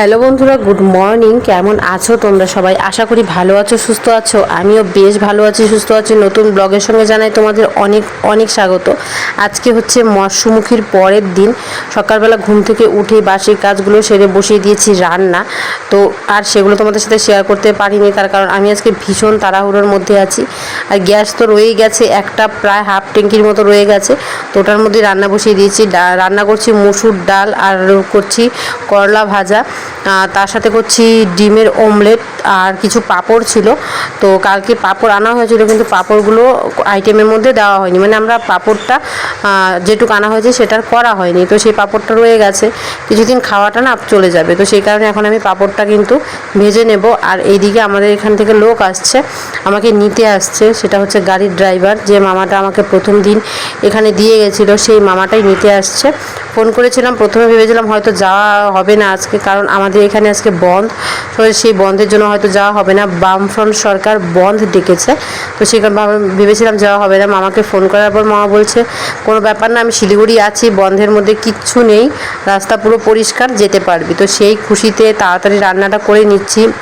Hello বন্ধুরা, good morning. কেমন আছো তোমরা সবাই? আশা করি ভালো আছো, সুস্থ আছো। আমিও বেশ ভালো আছি, সুস্থ আছি। নতুন ব্লগের সঙ্গে জানাই তোমাদের অনেক অনেক স্বাগত। আজকে হচ্ছে মৎস্যমুখীর পরের দিন। সকালবেলা ঘুম থেকে উঠে বাসি কাজগুলো সেরে বসিয়ে দিয়েছি রান্না। তো আর সেগুলো তোমাদের সাথে শেয়ার করতে পারিনি, তার কারণ আমি আজকে ভীষণ তাড়াহুড়োর মধ্যে আছি। আর গ্যাস তো রয়েই গেছে, একটা প্রায় হাফ ট্যাঙ্কির মতো রয়ে গেছে। তো ওটার মধ্যে রান্না বসিয়ে দিয়েছি। রান্না করছি মুসুর ডাল আর করছি করলা ভাজা। তার সাথে করছি ডিমের অমলেট আর কিছু পাঁপড় ছিল। তো কালকে পাঁপড় আনা হয়েছিল, কিন্তু পাঁপড়গুলো আইটেমের মধ্যে দেওয়া হয়নি। মানে আমরা পাঁপড়টা যেটুকু আনা হয়েছে সেটার করা হয়নি। তো সেই পাঁপড়টা রয়ে গেছে। কিছুদিন খাওয়াটা না চলে যাবে। তো সেই কারণে এখন আমি পাঁপড়টা কিন্তু ভেজে নেব। আর এইদিকে আমাদের এখান থেকে লোক আসছে। আমাকে নিতে আসছে। সেটা হচ্ছে গাড়ির ড্রাইভার যে মামাটা আমাকে প্রথম দিন এখানে দিয়ে গেছিল, সেই মামাটাই নিতে আসছে। ফোন করেছিলাম, প্রথমে ভেবেছিলাম হয়তো যাওয়া হবে না আজকে। কারণ আমাদের এখানে আজকে বন্ধ। তো সেই বন্ধের জন্য হয়তো যাওয়া হবে না। বামফ্রন্ট সরকার বন্ধ ডেকেছে। তো সেখানে ভাব- ভেবেছিলাম যাওয়া হবে না। মামাকে ফোন করার পর মামা বলছে, কোনো ব্যাপার না, আমি শিলিগুড়ি আছি। বন্ধের মধ্যে কিচ্ছু নেই। রাস্তা পুরো পরিষ্কার, যেতে পারবি। তো সেই খুশিতে তাড়াতাড়ি রান্নাটা করে নিচ্ছি।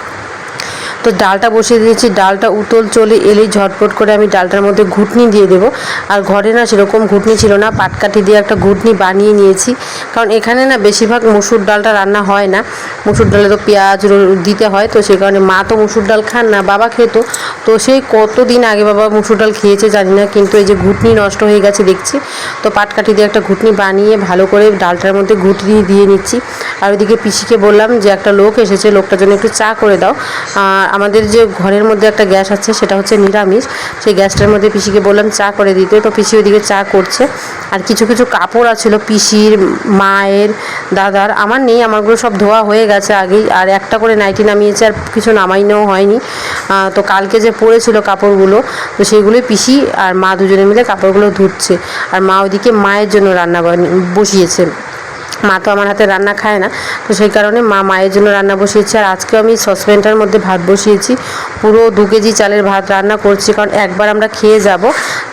তো ডালটা বসিয়ে দিয়েছি, ডালটা উতল চলে এলেই ঝটপট করে আমি ডালটার মধ্যে ঘুটনি দিয়ে দেবো। আর ঘরে না সেরকম ঘুটনি ছিল না, পাটকাঠি দিয়ে একটা ঘুটনি বানিয়ে নিয়েছি। কারণ এখানে না বেশিরভাগ মুসুর ডালটা রান্না হয় না। মুসুর ডালে তো পেঁয়াজ দিতে হয়, তো সেই কারণে মা তো মুসুর ডাল খান না, বাবা খেত। তো সেই কতদিন আগে বাবা মুসুর ডাল খেয়েছে জানি না, কিন্তু এই যে ঘুটনি নষ্ট হয়ে গেছে দেখছি। তো পাটকাঠি দিয়ে একটা ঘুটনি বানিয়ে ভালো করে ডালটার মধ্যে ঘুটনি দিয়ে নিচ্ছি। আর ওইদিকে পিসিকে বললাম যে, একটা লোক এসেছে, লোকটার জন্য একটু চা করে দাও। আমাদের যে ঘরের মধ্যে একটা গ্যাস আছে, সেটা হচ্ছে নিরামিষ। সেই গ্যাসটার মধ্যে পিসিকে বললাম চা করে দিতে। তো পিসি ওইদিকে চা করছে। আর কিছু কিছু কাপড় আছিল, পিসির, মায়ের, দাদার। আমার নেই, আমারগুলো সব ধোয়া হয়ে গেছে আগেই। আর একটা করে নাইটি নামিয়েছে, আর কিছু নামাইনেও হয়নি। তো কালকে যে পড়েছিল কাপড়গুলো, তো সেগুলোই পিসি আর মা দুজনে মিলে কাপড়গুলো ধুচ্ছে। আর মা ওইদিকে মায়ের জন্য রান্না বসিয়েছে। মা তো আমার হাতে রান্না খায় না। তো সেই কারণে মা মায়ের জন্য রান্না বসিয়েছি। আর আজকে আমি সসপ্যানটার মধ্যে ভাত বসিয়েছি। পুরো দু কেজি চালের ভাত রান্না করছি। কারণ একবার আমরা খেয়ে যাব।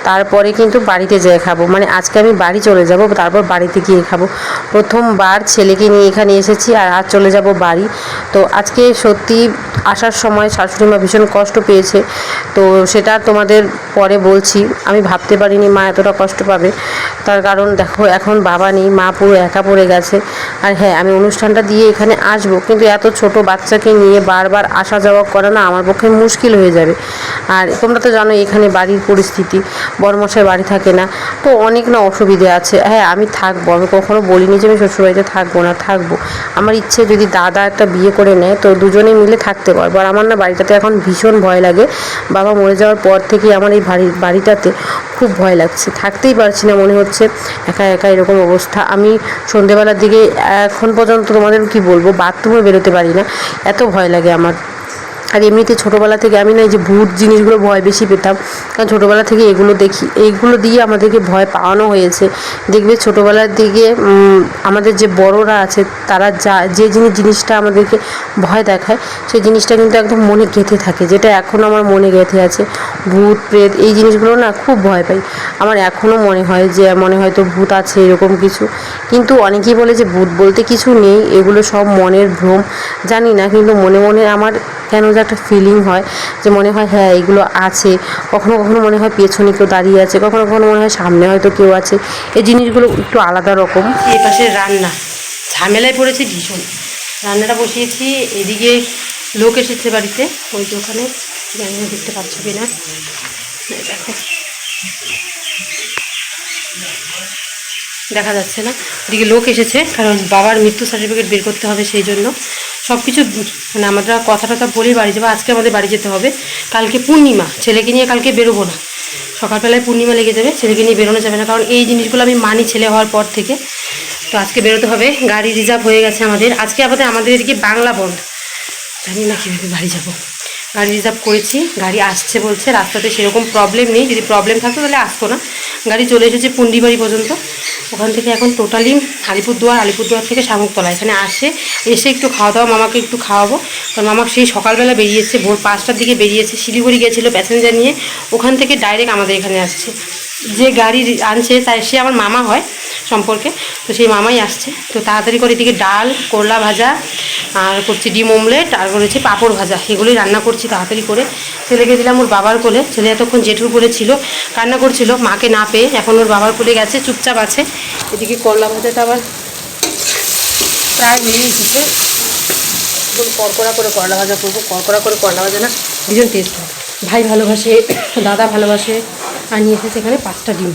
তারপরে কিন্তু বাড়িতে যেয়ে খাব। মানে আজকে আমি বাড়ি চলে যাব, তারপর বাড়িতে গিয়ে খাব। প্রথমবার ছেলেকে নিয়ে এখানে এসেছি আর আজ চলে যাব বাড়ি। তো আজকে সত্যি আসার সময় শাশুড়ি মা ভীষণ কষ্ট পেয়েছে। তো সেটা তোমাদের পরে বলছি। আমি ভাবতে পারিনি মা এতটা কষ্ট পাবে। তার কারণ দেখো, এখন বাবা নেই, মা পুরো একা পড়ে গেছে। আর হ্যাঁ আমি অনুষ্ঠানটা দিয়ে এখানে আসব। কিন্তু এত ছোট বাচ্চাকে নিয়ে বারবার আসা যাওয়া করা না আমার পক্ষে মুশকিল হয়ে যাবে। আর তোমরা তো জানো এখানে বাড়ির পরিস্থিতি। বড়মশাই বাড়ি থাকে না। তো অনেক না অসুবিধে আছে। হ্যাঁ আমি থাকব। আমি কখনো বলিনি যে আমি শ্বশুরবাড়িতে থাকব না, থাকব। আমার ইচ্ছে যদি দাদা একটা বিয়ে করে নেয়, তো দুজনে মিলে থাকতে পারব। আর আমার না বাড়িটাতে এখন ভীষণ ভয় লাগে। বাবা মরে যাওয়ার পর থেকেই আমার এই বাড়ি, বাড়িটাতে খুব ভয় লাগছে। থাকতেই পারছি না, মনে হচ্ছে একা একা এরকম অবস্থা। আমি সন্ধেবেলার দিকে এখন পর্যন্ত তোমাদের কি বলব, বাথরুমে বেরোতে পারি না। এত ভয় লাগে আমার। আর এমনিতে ছোটোবেলা থেকে আমি না এই যে ভূত জিনিসগুলো ভয় বেশি পেতাম। কারণ ছোটোবেলা থেকে এগুলো দেখি এইগুলো দিয়ে আমাদেরকে ভয় পাওয়ানো হয়েছে। দেখবে ছোটোবেলার দিকে আমাদের যে বড়রা আছে, তারা যা, যে জিনিস, জিনিসটা আমাদেরকে ভয় দেখায়, সেই জিনিসটা কিন্তু একদম মনে গেঁথে থাকে, যেটা এখন আমার মনে গেঁথে আছে। ভূত, প্রেত, এই জিনিসগুলো না খুব ভয় পাই। আমার এখনও মনে হয় যে, মনে হয়তো ভূত আছে, এরকম কিছু। কিন্তু অনেকেই বলে যে, ভূত বলতে কিছু নেই, এগুলো সব মনের ভ্রম। জানি না, কিন্তু মনে মনে আমার কেন যে একটা ফিলিং হয় যে মনে হয় হ্যাঁ এগুলো আছে। কখনো কখনো মনে হয় পেছনে কেউ দাঁড়িয়ে আছে, কখনো কখনো মনে হয় সামনে হয়তো কেউ আছে। এই জিনিসগুলো একটু আলাদা রকম। এই পাশে রান্না। ঝামেলায় পড়েছে ভীষণ। রান্নাটা বসিয়েছি, এদিকে লোক এসেছে বাড়িতে। ওই যে ওখানে। দেখতে পাচ্ছ কি না দেখো। দেখা যাচ্ছে না। এদিকে লোক এসেছে, কারণ বাবার মৃত্যু সার্টিফিকেট বের করতে হবে সেই জন্য। সব কিছু মানে আমরা কথা টথা বলি বাড়ি যাব, আজকে আমাদের বাড়ি যেতে হবে। কালকে পূর্ণিমা, ছেলেকে নিয়ে কালকে বেরোবো না। সকালবেলায় পূর্ণিমা লেগে যাবে, ছেলেকে নিয়ে বেরোনো যাবে না, কারণ এই জিনিসগুলো আমি মানি ছেলে হওয়ার পর থেকে। তো আজকে বেরোতে হবে, গাড়ি রিজার্ভ হয়ে গেছে আমাদের। আজকে আমাদের আমাদের এদিকে বাংলা বন্ধ। জানি না কীভাবে বাড়ি যাব। গাড়ি রিজার্ভ করেছি, গাড়ি আসছে বলছে, রাস্তাতে সেরকম প্রবলেম নেই, যদি প্রবলেম থাকতো তাহলে আসতো না। গাড়ি চলে এসেছে পুন্ডিবাড়ি পর্যন্ত। ওখান থেকে এখন টোটালি আলিপুরদুয়ার আলিপুরদুয়ার থেকে শামুকতলা। এখানে আসে, এসে একটু খাওয়া দাওয়া মামাকে একটু খাওয়াবো। কারণ মামা সেই সকালবেলা বেরিয়েছে, ভোর পাঁচটার দিকে বেরিয়েছে, শিলিগুড়ি গেছিল প্যাসেঞ্জার নিয়ে। ওখান থেকে ডাইরেক্ট আমাদের এখানে আসছে। যে গাড়ি আনছে তাই সে আমার মামা হয় সম্পর্কে। তো সেই মামাই আসছে। তো তাড়াতাড়ি করে এদিকে ডাল, করলা ভাজা, আর করছি ডিম অমলেট আর করেছি পাঁপড় ভাজা। এগুলোই রান্না করছি তাড়াতাড়ি করে। ছেলেকে দিলাম ওর বাবার কোলে। ছেলে এতক্ষণ জেঠুর কোলে ছিল। কান্না করছিল, মাকে না পেয়ে। এখন ওর বাবার কোলে গেছে, চুপচাপ আছে। এদিকে করলা ভাজাটা আবার প্রায় হয়ে এসেছে একদম কড়কড়া করে করলা ভাজা করব। কড়কড়া করে করলা ভাজা না, ভীষণ টেস্ট হয়। ভাই ভালোবাসে, দাদা ভালোবাসে। আর নিয়ে এসেছে এখানে পাঁচটা ডিম।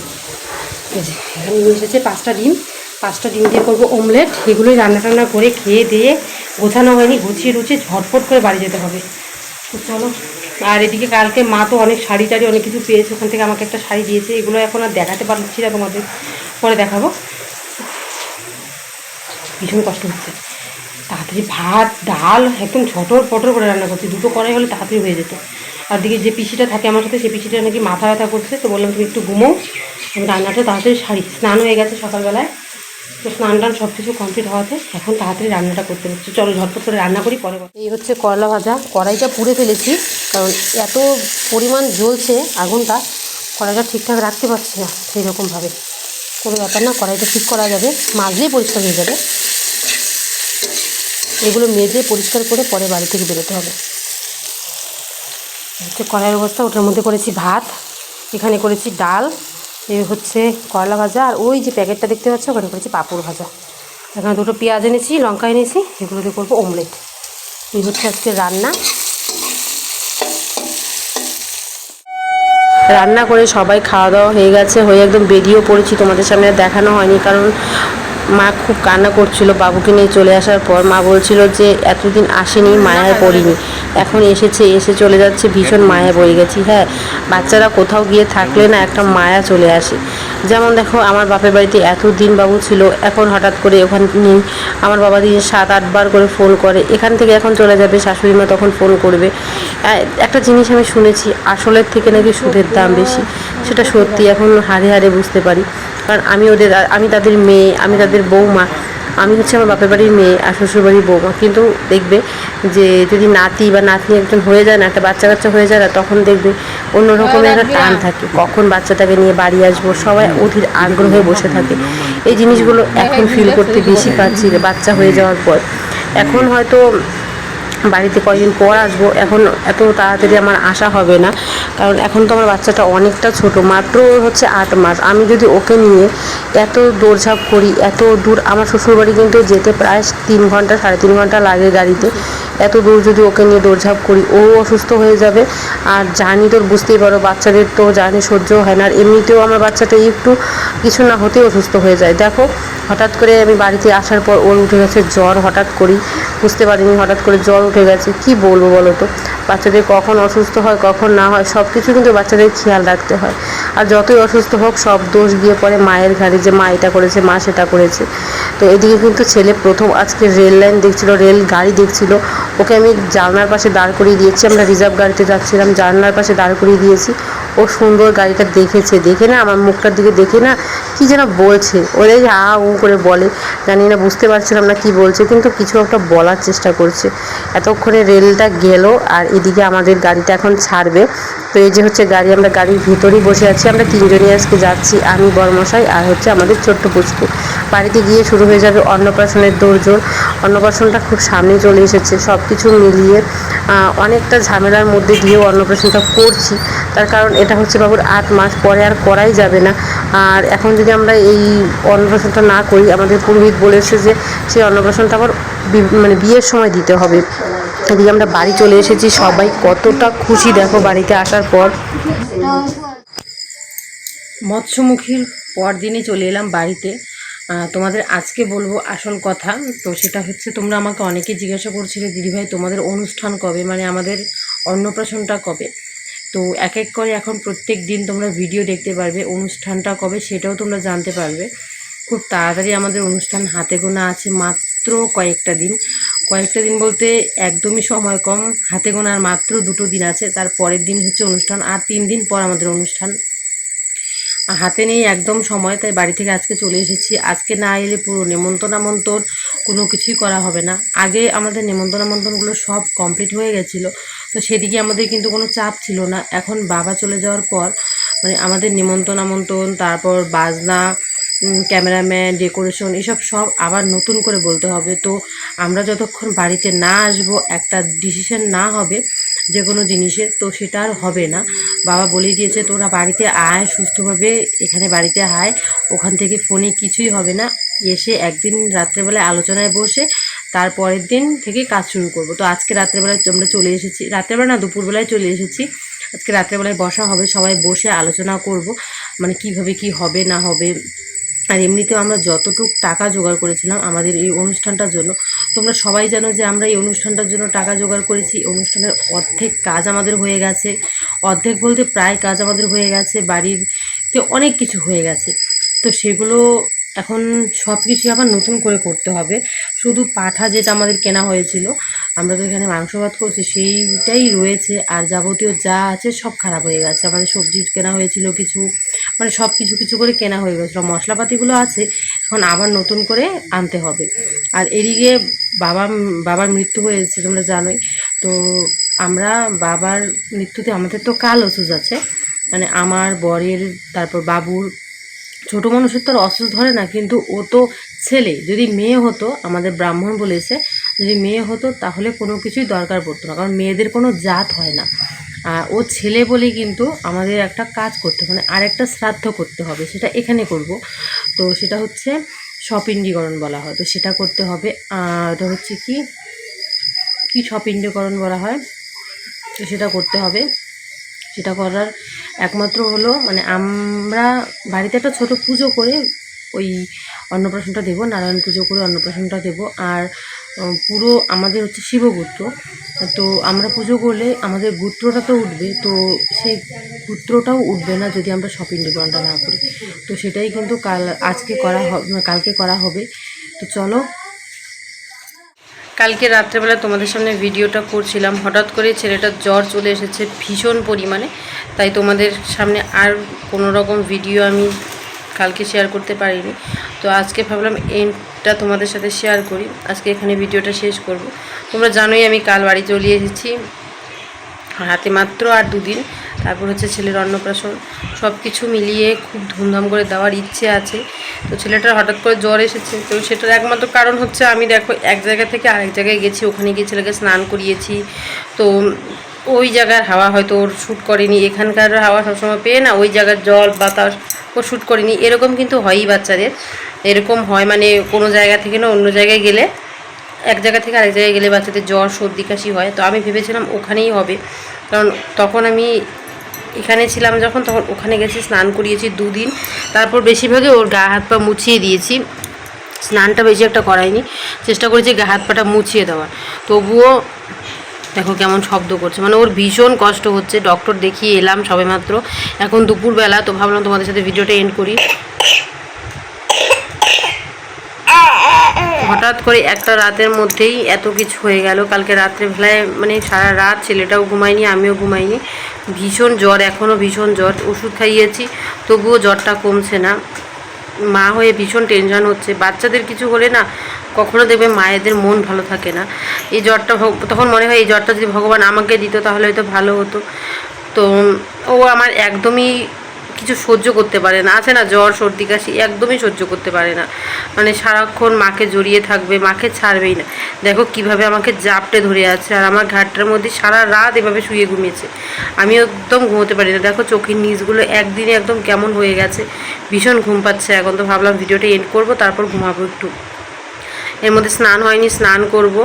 এখানে নিয়ে এসেছে পাঁচটা ডিম। পাঁচটা ডিম দিয়ে করব অমলেট এগুলোই রান্না টান্না করে খেয়ে দিয়ে গোছানো হয়নি। গুছিয়ে রুচিয়ে ঝটফট করে বাড়ি যেতে হবে। চলো, আর এদিকে কালকে মা তো অনেক শাড়ি টাড়ি অনেক কিছু পেয়েছে। ওখান থেকে আমাকে একটা শাড়ি দিয়েছে। এগুলো এখন আর দেখাতে পারছি না তোমাদের। পরে দেখাবো। ভীষণ কষ্ট হচ্ছে। তাড়াতাড়ি ভাত, ডাল, একদম ছটর পটর করে রান্না করছি। দুটো কড়াই হলে তাড়াতাড়ি হয়ে যেত। আর দিকে যে পিসিটা থাকে আমার সাথে, সেই পিসিটা নাকি মাথা ব্যথা করছে, তো বললাম, তুমি একটু ঘুমো রান্নাটা তাড়াতাড়ি সারি। স্নান হয়ে গেছে সকালবেলায়। তো স্নান টান সব কিছু কমপ্লিট হওয়াতে এখন তাড়াতাড়ি রান্নাটা করতে হচ্ছে। চলো ঝটপট করে রান্না করি, পরে। এই হচ্ছে করলা ভাজা। কড়াইটা পুড়ে ফেলেছি, কারণ এত পরিমাণ জ্বলছে আগুনটা, কড়াইটা ঠিকঠাক রাখতে পারছি না সেই রকমভাবে কোনো ব্যাপার না, কড়াইটা ঠিক করা যাবে, মাজলেই পরিষ্কার হয়ে যাবে। এগুলো মেজে পরিষ্কার করে পরে বাড়ি থেকে বেরোতে হবে। হচ্ছে কড়াইয়ের অবস্থা, ওটার মধ্যে করেছি ভাত, এখানে করেছি ডাল এই হচ্ছে করলা ভাজা, আর ওই যে প্যাকেটটা দেখতে পাচ্ছ, ওখানে করেছি পাঁপড় ভাজা। এখানে দুটো পেঁয়াজ এনেছি, লঙ্কা এনেছি এগুলো দিয়ে করব অমলেট। এই হচ্ছে আজকে রান্না। রান্না করে সবাই খাওয়া দাওয়া হয়ে গেছে, হয়ে একদম বেরিয়েও পড়েছি, তোমাদের সামনে দেখানো হয়নি, কারণ মা খুব কান্না করছিল বাবুকে নিয়ে চলে আসার পর। মা বলছিল যে, এতদিন আসেনি, মায়ায় পড়িনি। এখন এসেছে, এসে চলে যাচ্ছে, ভীষণ মায়া পড়ে গেছি। হ্যাঁ বাচ্চারা কোথাও গিয়ে থাকলে না একটা মায়া চলে আসে। যেমন দেখো, আমার বাপের বাড়িতে এতদিন বাবু ছিল, এখন হঠাৎ করে ওখান নেই। আমার বাবা দিনে সাত আটবার করে ফোন করে। এখান থেকে এখন চলে যাবে, শাশুড়ি মা তখন ফোন করবে। একটা জিনিস আমি শুনেছি, আসলের থেকে নাকি সুদের দাম বেশি, সেটা সত্যি, এখন হারে হারে বুঝতে পারি। কারণ আমি ওদের আমি তাদের মেয়ে আমি তাদের বৌমা আমি হচ্ছে আমার বাপের বাড়ির মেয়ে আর শ্বশুর বাড়ির বৌমা। কিন্তু দেখবে যে যদি নাতি বা নাতনি একজন হয়ে যায় না একটা বাচ্চা কাচ্চা হয়ে যায় না তখন দেখবে অন্য রকমের একটা টান থাকে। কখন বাচ্চাটাকে নিয়ে বাড়ি আসব? সবাই অধীর আগ্রহে বসে থাকে। এই জিনিসগুলো এখন ফিল করতে বেশি পাচ্ছি যে বাচ্চা হয়ে যাওয়ার পর। এখন হয়তো বাড়িতে কয়েকদিন পর আসব। এখন এত তাড়াতাড়ি আমার আসা হবে না। কারণ এখন তো আমার বাচ্চাটা অনেকটা ছোট, মাত্র হচ্ছে আট মাস। আমি যদি ওকে নিয়ে এত দৌড়ঝাঁপ করি, এত দূর, আমার শ্বশুরবাড়ি কিন্তু যেতে প্রায় তিন ঘণ্টা, সাড়ে তিন ঘণ্টা লাগে গাড়িতে। এত দূর যদি ওকে নিয়ে দৌড়ঝাঁপ করি, ও অসুস্থ হয়ে যাবে। আর জানি তোর বুঝতেই পারো, বাচ্চাদের তো জানি সহ্য হয় না। আর এমনিতেও আমার বাচ্চাটা একটু কিছু না হতেই অসুস্থ হয়ে যায়। দেখো হঠাৎ করে আমি বাড়িতে আসার পর ওর উঠে গেছে জ্বর, হঠাৎ করি। বুঝতে পারিনি, হঠাৎ করে জ্বর উঠে গেছে। কি বলব বলো তো? বাচ্চাদের কখন অসুস্থ হয়, কখন না হয় সব কিছু কিন্তু বাচ্চাদের খেয়াল রাখতে হয়। আর যতই অসুস্থ হোক, সব দোষ গিয়ে পড়ে মায়ের ঘাড়ে যে মা এটা করেছে, মা সেটা করেছে। তো এদিকে কিন্তু ছেলে প্রথম আজকে রেল লাইন দেখছিল, রেল গাড়ি দেখছিল। ওকে আমি জানলার পাশে দাঁড় করিয়ে দিয়েছি। আমরা রিজার্ভ গাড়িতে যাচ্ছিলাম, জানলার পাশে দাঁড় করিয়ে দিয়েছি। ও সুন্দর গাড়িটা দেখেছে। দেখে না, আমার মুখটার দিকে দেখে না কি যেন বলছে। ওরাই আ, উ করে বলে। জানি না, বুঝতে পারছিলাম না কি বলছে, কিন্তু কিছু একটা বলার চেষ্টা করছে। এতক্ষণে রেলটা গেল আর এদিকে আমাদের গাড়িটা এখন ছাড়বে। তো এই যে হচ্ছে গাড়ি, আমরা গাড়ির ভিতরেই বসে আছি। আমরা তিনজনই আজকে যাচ্ছি, আমি, বর্মশাই আর হচ্ছে আমাদের ছোট্ট পুচকু। বাড়িতে গিয়ে শুরু হয়ে যাবে অন্নপ্রাশনের দৌড়জোড় অন্নপ্রাশনটা খুব সামনে চলে এসেছে। সব কিছু মিলিয়ে অনেকটা ঝামেলার মধ্যে দিয়েও অন্নপ্রাশনটা করছি। তার কারণ এটা হচ্ছে বাবুর আট মাস পরে আর করাই যাবে না। আর এখন যদি আমরা এই অন্নপ্রাশনটা না করি, আমাদের পুরোহিত বলেছে যে সেই অন্নপ্রাশনটা আবার মানে বিয়ের সময় দিতে হবে। এদিকে আমরা বাড়ি চলে এসেছি, সবাই কতটা খুশি দেখো বাড়িতে আসার পর। মৎস্যমুখীর পরদিনে চলে এলাম বাড়িতে। তোমাদের আজকে বলব আসল কথা, তো সেটা হচ্ছে তোমরা আমাকে অনেকে জিজ্ঞাসা করছিলে, দিদিভাই, তোমাদের অনুষ্ঠান কবে? মানে আমাদের অন্নপ্রাশনটা কবে? তো এক এক করে এখন প্রত্যেক দিন তোমরা ভিডিও দেখতে পারবে, অনুষ্ঠানটা কবে সেটাও তোমরা জানতে পারবে। খুব তাড়াতাড়ি আমাদের অনুষ্ঠান হাতে গোনা আছে মাত্র কয়েকটা দিন। কয়েকটা দিন বলতে একদমই সময় কম, হাতে গোনার মাত্র দুটো দিন আছে, তার পরের দিন হচ্ছে অনুষ্ঠান আর তিন দিন পর আমাদের অনুষ্ঠান। হাতে নেই একদম সময়, তাই বাড়ি থেকে আজকে চলে এসেছি। আজকে না এলে পুরো নেমন্তন্ন আমন্ত্রণ কোনো কিছুই করা হবে না। আগে আমাদের নেমন্তন্ন আমন্ত্রণগুলো সব কমপ্লিট হয়ে গেছিল। তো সেদিকে আমাদের কিন্তু কোনো চাপ ছিল না। এখন বাবা চলে যাওয়ার পর মানে আমাদের নিমন্ত্রণ আমন্ত্রণ, তারপর বাজনা ক্যামেরাম্যান, ডেকোরেশন, এসব সব আবার নতুন করে বলতে হবে। তো আমরা যতক্ষণ বাড়িতে না আসব, একটা ডিসিশন না হবে যে কোনো জিনিসের, তো সেটা আর হবে না। বাবা বলে দিয়েছে, তোরা বাড়িতে আয়, সুস্থভাবে এখানে বাড়িতে আয়। ওখান থেকে ফোনে কিছুই হবে না। এসে একদিন রাত্রেবেলায় আলোচনায় বসে তারপরের দিন থেকে কাজ শুরু করব। তো আজকে রাত্রেবেলায় আমরা চলে এসেছি, রাত্রেবেলা না, দুপুরবেলায় চলে এসেছি। আজকে রাত্রেবেলায় বসা হবে, সবাই বসে আলোচনা করব মানে কীভাবে কি হবে, না হবে। আর এমনিতেও আমরা যতটুকু টাকা জোগাড় করেছিলাম আমাদের এই অনুষ্ঠানটার জন্য, তোমরা সবাই জানো যে আমরা এই অনুষ্ঠানটার জন্য টাকা জোগাড় করেছি। অনুষ্ঠানের অর্ধেক কাজ আমাদের হয়ে গেছে। অর্ধেক বলতে প্রায় কাজ আমাদের হয়ে গেছে, বাড়িতে অনেক কিছু হয়ে গেছে। তো সেগুলো এখন সব কিছু আবার নতুন করে করতে হবে। শুধু পাঠা যেটা আমাদের কেনা হয়েছিল, আমরা তো এখানে মাংস ভাত করছি, সেইটাই রয়েছে। আর যাবতীয় যা আছে সব খারাপ হয়ে গেছে। আমাদের সবজি কেনা হয়েছিল কিছু মানে সব কিছু কিছু করে কেনা হয়ে গেছিল। মশলাপাতিগুলো আছে, এখন আবার নতুন করে আনতে হবে। আর এদিকে বাবা, বাবার মৃত্যু হয়েছে, তোমরা জানোই। তো আমরা বাবার মৃত্যুতে আমাদের তো কাল ওষুধ আছে। মানে আমার বরের, তারপর বাবুর ছোটো মানুষের তো আর অসুখ ধরে না, কিন্তু ও তো ছেলে। যদি মেয়ে হতো, আমাদের ব্রাহ্মণ বলেছে, যদি মেয়ে হতো তাহলে কোনো কিছুই দরকার পড়তো না, কারণ মেয়েদের কোনো জাত হয় না। ও ছেলে বলে কিন্তু আমাদের একটা কাজ করতে মানে আরেকটা শ্রাদ্ধ করতে হবে, সেটা এখানে করব। তো সেটা হচ্ছে স্বপিণ্ডীকরণ বলা হয়। তো সেটা করতে হবে ওটা হচ্ছে কি কি স্বপিণ্ডীকরণ বলা হয় তো সেটা করতে হবে। সেটা করার একমাত্র হলো মানে আমরা বাড়িতে একটা ছোট পুজো করে ওই অন্নপ্রাশনটা দেবো, নারায়ণ পুজো করে অন্নপ্রাশনটা দেবো। আর পুরো আমাদের হচ্ছে শিবগুত্র। তো আমরা পুজো করলে আমাদের গুত্রটা তো উঠবে, তো সেই গুত্রটাও উঠবে না যদি আমরা শপিং স্বপিণ্ডীকরণটা না করি। তো সেটাই কিন্তু কাল আজকে করা হবে কালকে করা হবে। তো চলো কালকে রাত্রেবেলা তোমাদের সামনে ভিডিওটা করছিলাম। হঠাৎ করে ছেলেটার জ্বর চলে এসেছে ভীষণ পরিমাণে। তাই তোমাদের সামনে আর কোনো রকম ভিডিও আমি কালকে শেয়ার করতে পারিনি। তো আজকে ভাবলাম এইটা তোমাদের সাথে শেয়ার করি। আজকে এখানে ভিডিওটা শেষ করব। তোমরা জানোই আমি কাল বাড়ি চলে এসেছি। হাতে মাত্র আর দুদিন। তারপর হচ্ছে ছেলের অন্নপ্রাশন সব কিছু মিলিয়ে খুব ধুমধাম করে দেওয়ার ইচ্ছে আছে। তো ছেলেটার হঠাৎ করে জ্বর এসেছে। তো সেটার একমাত্র কারণ হচ্ছে আমি দেখো এক জায়গা থেকে আরেক জায়গায় গেছি, ওখানে গিয়ে ছেলেকে স্নান করিয়েছি। তো ওই জায়গার হাওয়া হয়তো ওর শ্যুট করেনি, এখানকার হাওয়া সবসময় পেয়ে না ওই জায়গার জল, বাতাস ও শ্যুট করেনি। এরকম কিন্তু হয়ই বাচ্চাদের। এরকম হয় মানে কোনো জায়গা থেকে না অন্য জায়গায় গেলে, এক জায়গা থেকে আরেক জায়গায় গেলে বাচ্চাদের জ্বর, সর্দি, কাশি হয়। তো আমি ভেবেছিলাম ওখানেই হবে। কারণ তখন আমি এখানে ছিলাম যখন, তখন ওখানে গেছি, স্নান করিয়েছি দুদিন। তারপর বেশিরভাগই ওর গা হাত পা মুছিয়ে দিয়েছি। স্নানটা বেশি একটা করাইনি। চেষ্টা করেছি গা হাত পাটা মুছিয়ে দেওয়ার। তবুও দেখো কেমন শব্দ করছে। মানে ওর ভীষণ কষ্ট হচ্ছে। ডক্টর দেখিয়ে এলাম সবেমাত্র। এখন দুপুরবেলা, তো ভাবলাম তোমাদের সাথে ভিডিওটা এন্ড করি। হঠাৎ করে একটা রাতের মধ্যেই এত কিছু হয়ে গেল। কালকে রাত্রেবেলায় মানে সারা রাত ছেলেটাও ঘুমায়নি, আমিও ঘুমাইনি। ভীষণ জ্বর এখনও ভীষণ জ্বর। ওষুধ খাইয়েছি, তবুও জ্বরটা কমছে না। মা হয়ে ভীষণ টেনশন হচ্ছে। বাচ্চাদের কিছু হলে না কখনো দেখবে মায়েদের মন ভালো থাকে না। এই জ্বরটা তখন মনে হয় এই জ্বরটা যদি ভগবান আমাকে দিত তাহলে হয়তো ভালো হতো। তো ও আমার একদমই কিছু সহ্য করতে পারে না। আছে না জ্বর, সর্দি, কাশি? একদমই সহ্য করতে পারে না। মানে সারাক্ষণ মাকে জড়িয়ে থাকবে, মাকে ছাড়বেই না। দেখো কীভাবে আমাকে জাপটে ধরে আছে আর আমার ঘাটটার মধ্যে সারা রাত এভাবে শুয়ে ঘুমিয়েছে। আমি একদম ঘুমোতে পারি না। দেখো চোখের নিচগুলো একদিনে একদম কেমন হয়ে গেছে। ভীষণ ঘুম পাচ্ছে। এখন তো ভাবলাম ভিডিওটা এন্ড করব, তারপর ঘুমাবো একটু। এর মধ্যে স্নান হয়নি, স্নান করব।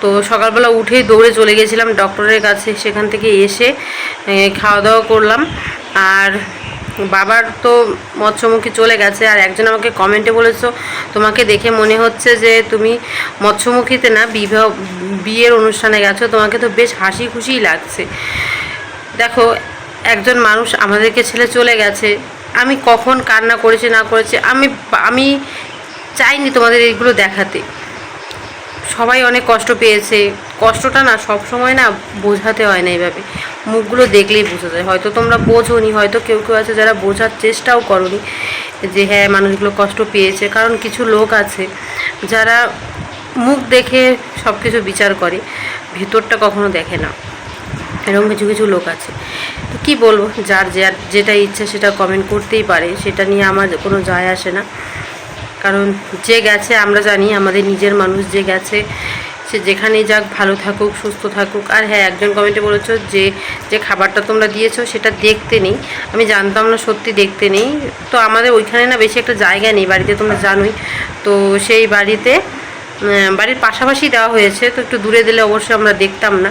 তো সকালবেলা উঠেই দৌড়ে চলে গেছিলাম ডক্টরের কাছে। সেখান থেকে এসে খাওয়া দাওয়া করলাম। আর বাবার তো মৎস্যমুখী চলে গেছে আর একজন আমাকে কমেন্টে বলেছ, তোমাকে দেখে মনে হচ্ছে যে তুমি মৎস্যমুখীতে না বিবাহ, বিয়ের অনুষ্ঠানে গেছো, তোমাকে তো বেশ হাসি খুশিই লাগছে। দেখো, একজন মানুষ আমাদেরকে ছেলে চলে গেছে, আমি কখন কান্না করেছি না করেছি, আমি আমি চাইনি তোমাদের এইগুলো দেখাতে। সবাই অনেক কষ্ট পেয়েছে, কষ্টটা না সব সময় না বোঝাতে হয় না এইভাবে। মুখগুলো দেখলেই বোঝা যায়। হয়তো তোমরা বোঝোনি, হয়তো কেউ কেউ আছে যারা বোঝার চেষ্টাও করনি যে হ্যাঁ মানুষগুলো কষ্ট পেয়েছে, কারণ কিছু লোক আছে যারা মুখ দেখে সব কিছু বিচার করে, ভেতরটা কখনো দেখে না। এরকম কিছু কিছু লোক আছে। তো কী বলব, যার যার যেটা ইচ্ছা সেটা কমেন্ট করতেই পারে, সেটা নিয়ে আমার কোনো যায় আসে না। কারণ যে গেছে, আমরা জানি আমাদের নিজের মানুষ যে গেছে সে যেখানেই যাক ভালো থাকুক, সুস্থ থাকুক। আর হ্যাঁ একজন কমেন্টে বলেছ যে যে খাবারটা তোমরা দিয়েছ সেটা দেখতে নেই। আমি জানতাম না, সত্যি দেখতে নেই। তো আমাদের ওইখানে না বেশি একটা জায়গা নেই, বাড়িতে তোমরা জানোই। তো সেই বাড়িতে বাড়ির পাশাপাশি দেওয়া হয়েছে। তো একটু দূরে দিলে অবশ্যই আমরা দেখতাম না।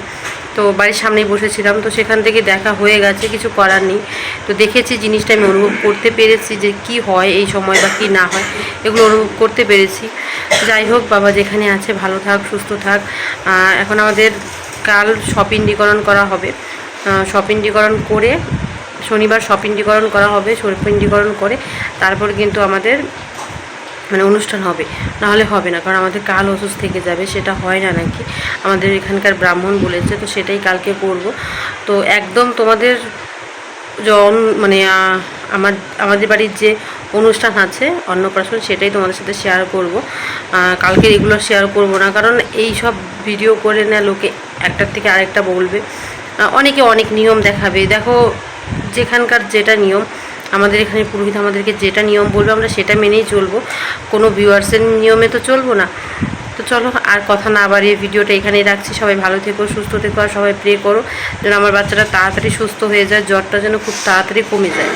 তো বাড়ির সামনেই বসেছিলাম, তো সেখান থেকে দেখা হয়ে গেছে, কিছু করার নেই। তো দেখেছি জিনিসটা আমি অনুভব করতে পেরেছি যে কি হয়, এই সময় বা কী না হয়, এগুলো অনুভব করতে পেরেছি। যাই হোক, বাবা যেখানে আছে, ভালো থাক, সুস্থ থাক। এখন আমাদের কাল শপিন্ডীকরণ করা হবে। শপিন্ডীকরণ করে, শনিবার শপিন্ডীকরণ করা হবে শপিন্ডীকরণ করে, তারপর কিন্তু আমাদের মানে অনুষ্ঠান হবে। নাহলে হবে না, কারণ আমাদের কাল অসুস্থ থেকে যাবে, সেটা হয় না নাকি? আমাদের এখানকার ব্রাহ্মণ বলেছে, তো সেটাই কালকে করব। তো একদম তোমাদের জন মানে আমার, আমাদের বাড়ির যে অনুষ্ঠান আছে অন্নপ্রাশন সেটাই তোমাদের সাথে শেয়ার করব। কালকে রেগুলার শেয়ার করব না, কারণ এই সব ভিডিও করে না লোকে, একটার থেকে আরেকটা বলবে। অনেকে অনেক নিয়ম দেখাবে। দেখো, যেখানকার যেটা নিয়ম আমাদের এখানে পুরোহিত আমাদেরকে যেটা নিয়ম বলবে, আমরা সেটা মেনেই চলবো। কোনো ভিউয়ার্সের নিয়মে তো চলবো না। তো চলো, আর কথা না বাড়িয়ে ভিডিওটা এখানেই রাখছি। সবাই ভালো থেকো, সুস্থ থেকো, আর সবাই প্রে করো যেন আমার বাচ্চাটা তাড়াতাড়ি সুস্থ হয়ে যায়, জ্বরটা যেন খুব তাড়াতাড়ি কমে যায়।